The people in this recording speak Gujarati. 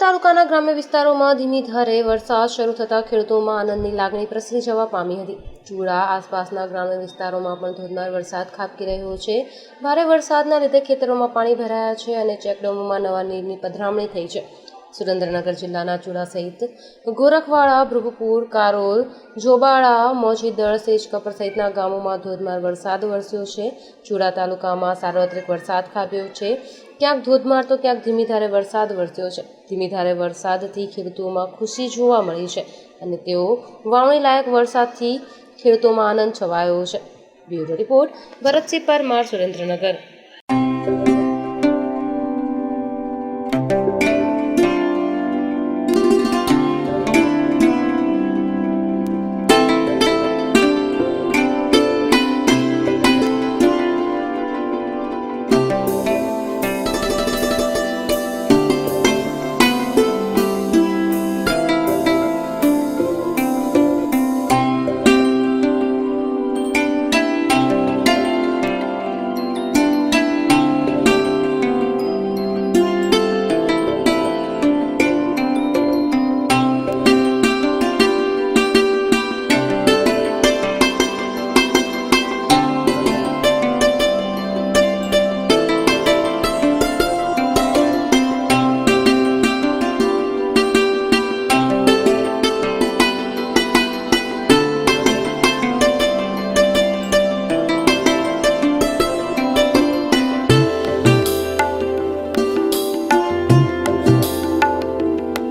તાલુકાના ગ્રામ્ય વિસ્તારોમાં ધીમી ધારે વરસાદ શરૂ થતાં ખેડૂતોમાં આનંદની લાગણી પ્રસરી જવા પામી હતી. ચૂડા આસપાસના ગ્રામ્ય વિસ્તારોમાં પણ ધોધમાર વરસાદ ખાબકી રહ્યો છે. ભારે વરસાદના લીધે ખેતરોમાં પાણી ભરાયા છે અને ચેકડેમોમાં નવા નીરની પધરામણી થઈ છે. સુરેન્દ્રનગર જિલ્લાના ચુડા સહિત ગોરખવાડા, ભૃગુપુર, કારોલ, જોબાળા, મોજીદળ સેજકપર સહિતના ગામોમાં ધોધમાર વરસાદ વરસ્યો છે. ચુડા તાલુકામાં સાર્વત્રિક વરસાદ ખાબક્યો છે. ક્યાંક ધોધમાર તો ક્યાંક ધીમી ધારે વરસાદ વરસ્યો છે. ધીમી ધારે વરસાદથી ખેડૂતોમાં ખુશી જોવા મળી છે અને તેઓ વાવણી લાયક વરસાદથી ખેડૂતોમાં આનંદ છવાયો છે. Bureau report, Bharatsinh Parmar, Surendranagar.